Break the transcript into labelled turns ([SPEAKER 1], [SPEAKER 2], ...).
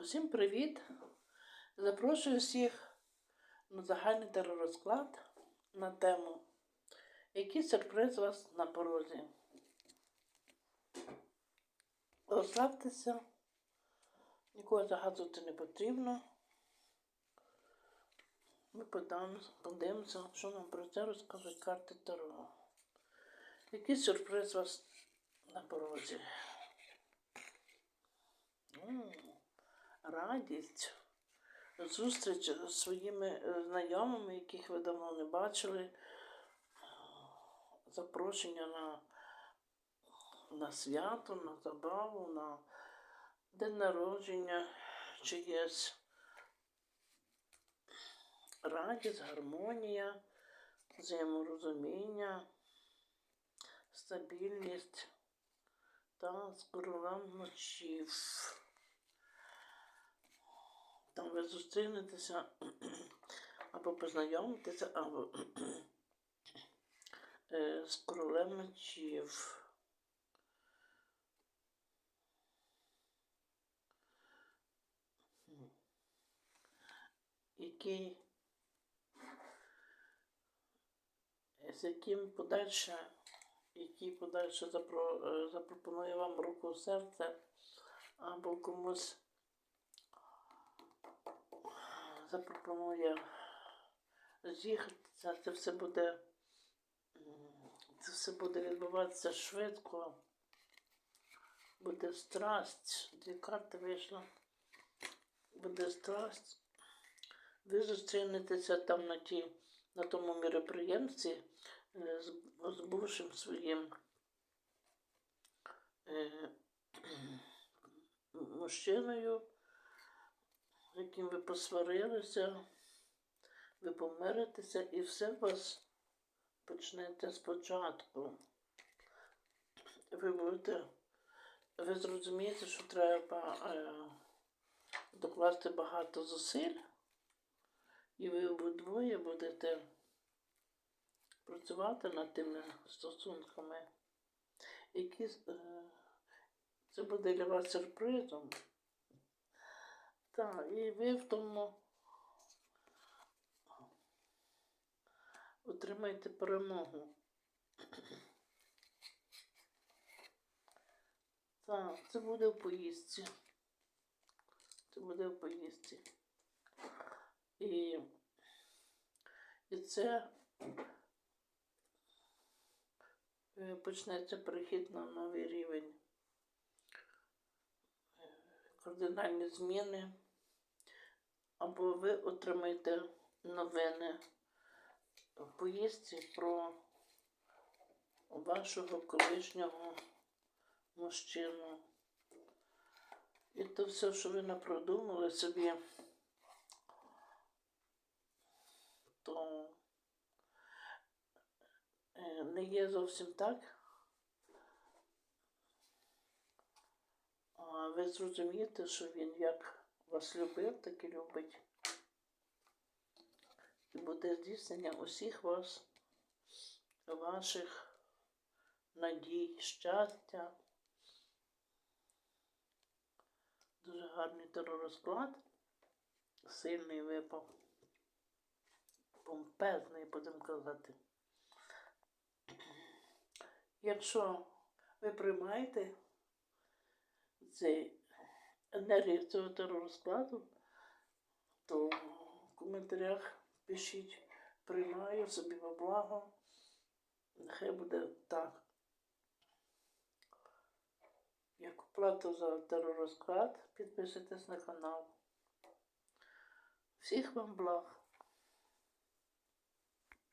[SPEAKER 1] Усім привіт! Запрошую всіх на загальний теророзклад на тему Який сюрприз у вас на порозі? Розслабтеся, нікого загадувати не потрібно. Ми подивимося, що нам про це розкажуть карти Таро. Який сюрприз у вас на порозі? М, радість, зустріч з своїми е, знайомими, яких ви давно не бачили, запрошення на, на свято, на забаву, на день народження чиєсь. Радість, гармонія, взаєморозуміння, стабільність та з королем ночів. Там ви зустрінетеся або познайомитеся, або е, з королем мечів. Який з яким подальше, який подальше запро, е, запропонує вам руку в серце, або комусь запропонує з'їхатися, це все буде, це все буде відбуватися швидко. Буде страсть. Дві карти вийшло. Буде страсть. Ви зустрінетеся там на ті, на тому міроприємстві е, з, з бувшим своїм е, мужчиною, яким ви посварилися, ви помиритеся і все у вас почнете спочатку. Ви будете, ви зрозумієте, що треба е, докласти багато зусиль, і ви обидвоє будете працювати над тими стосунками, які е, це буде для вас сюрпризом. Так, і ви в тому отримаєте перемогу. Так, це буде в поїздці. Це буде в поїздці. І, і це е, почнеться перехід на новий рівень. Кардинальні зміни. Або ви отримаєте новини в поїздці про вашого колишнього мужчину. І то все, що ви напродумали собі, то е, не є зовсім так. Ви зрозумієте, що він як вас любив, так і любить. І буде здійснення усіх вас, ваших надій, щастя. Дуже гарний теророзклад. Сильний випав. Помпезний, будемо казати. Якщо ви приймаєте цей енергію цього теророзкладу, то в коментарях пишіть приймаю собі во благо. Нехай буде так. Як оплата за теророзклад, підписуйтесь на канал. Всіх вам благ.